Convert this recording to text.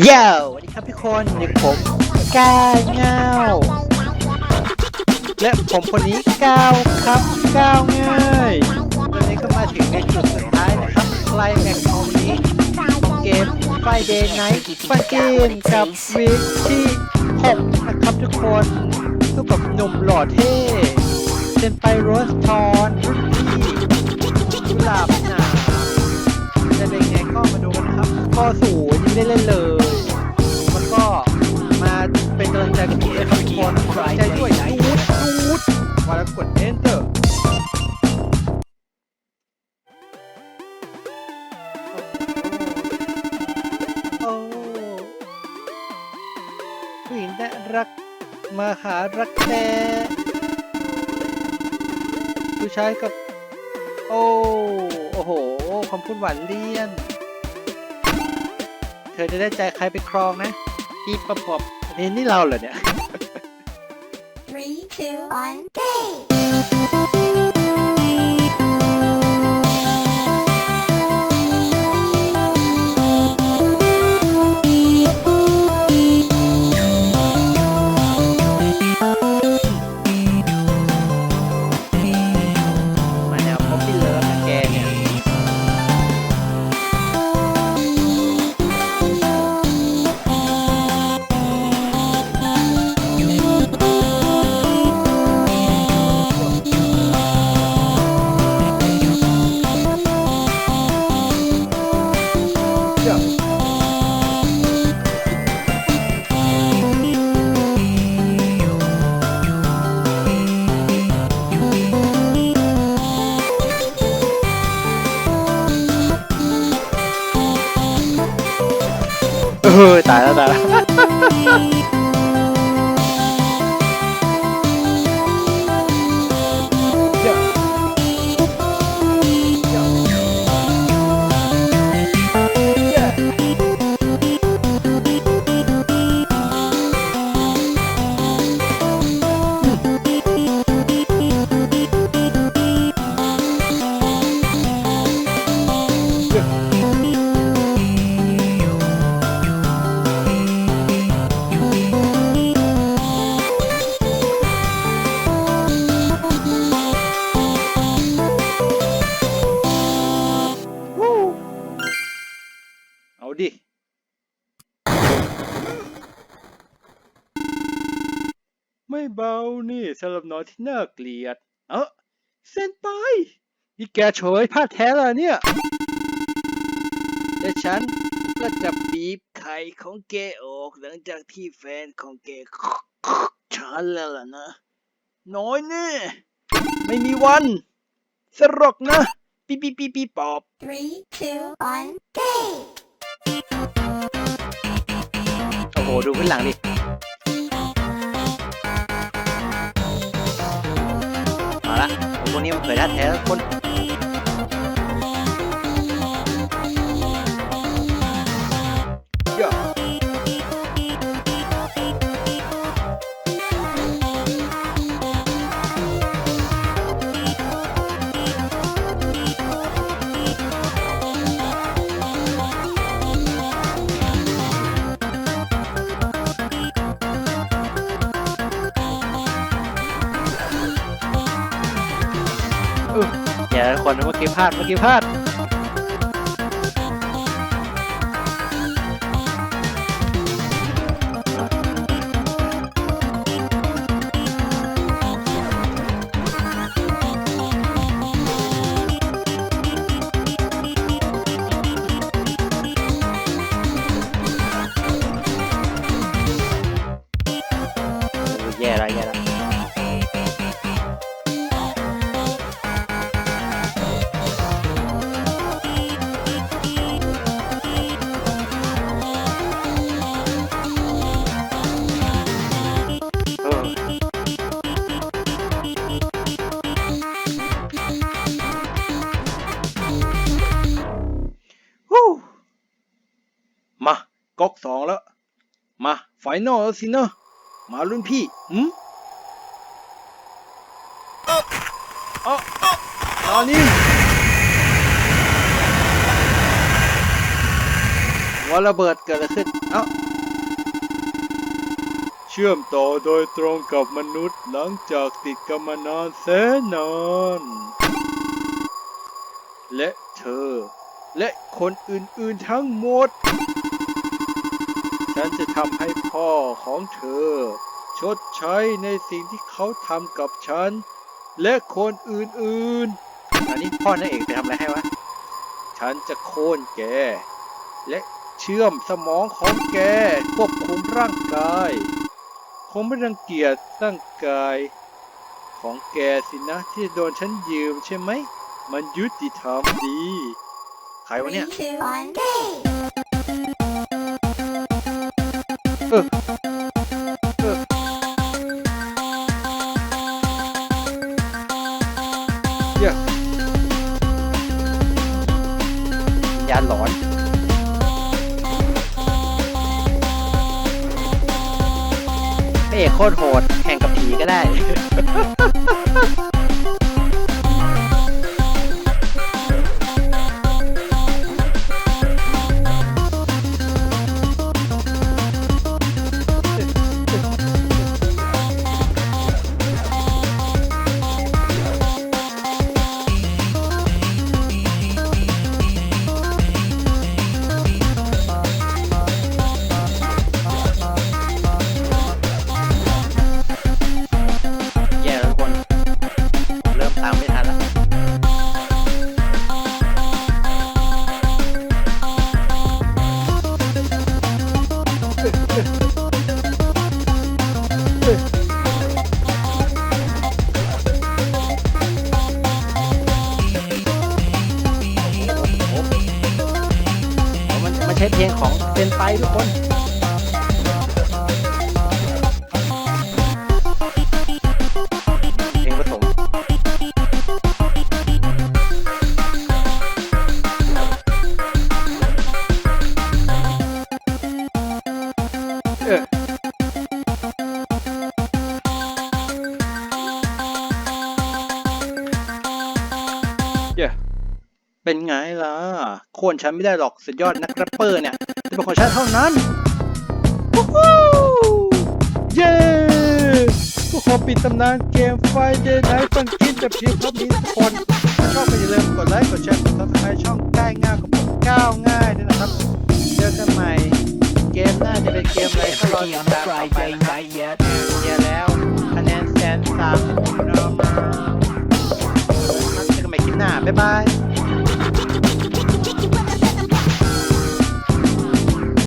เย้สวัสดีครับทุกคนนี่ผมก้าเงาและผมคนนี้ก้าวครับก้าวง่ายตอนนี้ก็มาถึงในจุดสุดท้ายนะครับไคลแม็กซ์ของนี้ของเกมไฟเดย์ไนท์ฟันเกนกับวีคที่6นะครับทุกคนสู้กับหนุ่มหล่อเท่เซนไปโรสทอนรุ่นพี่กุหลาบหนาจะเป็นไงก็มาดูกันนะครับข้อศูนย์ยังได้เล่นเลยมัน ผู้หญิงและรักมาหารักแท้ผู้ชายกับ โอ้ โอ้โหคำพูดหวานเลี่ยน เธอจะได้ใจใครไปครองนะอีปะปอบนี่นี่เราเหรอเนี่ย Three, two, one, go! ตายแล้วตายแล้ววู้ ไม่เบานี่สำหรับน้อยที่น่าเกลียด เออเส้นไปนี่แกโฉยพลาดแท้แล้วเนี่ยและฉันก็จะบีบไข่ของแกออกหลังจากที่แฟนของแกฉันแล้วล่ะนะ น้อยแน่ไม่มีวัน สรกนะ ปีปีปีปีปอบ Three, two, one, go! โอ้โห ดูขึ้นหลังดิ ตัวนี้มันเผยได้แท้คนเยอะ คนเมื่อกี้พลาดเมื่อกี้พลาด ก๊อกสองแล้ว มาไฟนอลแล้วสินะมารุ่นพี่หืมเออเออตอนนี้วหัวระเบิดเกิดอะไรขึ้น เอ้า เชื่อมต่อโดยตรงกับมนุษย์หลังจากติดกันมานานแสนนาน และเธอ และคนอื่นๆทั้งหมด จะทำให้พ่อของเธอ ชดใช้ในสิ่งที่เขาทำกับฉัน และคนอื่นๆ อันนี้พ่อนางเอกไปทำอะไรให้วะ ฉันจะโค่นแก และเชื่อมสมองของแกควบคุมร่างกาย คงไม่รังเกียจร่างกาย ของแกสินะที่โดนฉันยืมใช่ไหม มันยุติธรรมดี ใครวะเนี่ย ยาหลอนพระเอกโคตรโหดแข่งกับผีก็ได้ มันมันใช้เพลงของเซนไปทุกคน เป็นไงล่ะ โค่นฉันไม่ได้หรอกสุดยอดนักแรปเปอร์เนี่ยจะเป็นของฉันเท่านั้นวู้ฮู้เย้ก็ขอปิดตำนานเกมไฟเดย์ไนท์ฟังกินแต่เพียงเท่านี้ทุกคนถ้าชอบก็อย่าลืมกดไลค์กดแชร์กดซับสไครต์ช่องใกล้ง่ายกับผมก้าวง่ายด้วยนะครับ เจอกันใหม่ เกมหน้าจะเป็นเกมอะไรก็รอติดตามต่อไปนะครับเดี๋ยวแล้วคะแนนแสนสามของเรามาเจอกันใหม่คลิปหน้า บ๊ายบาย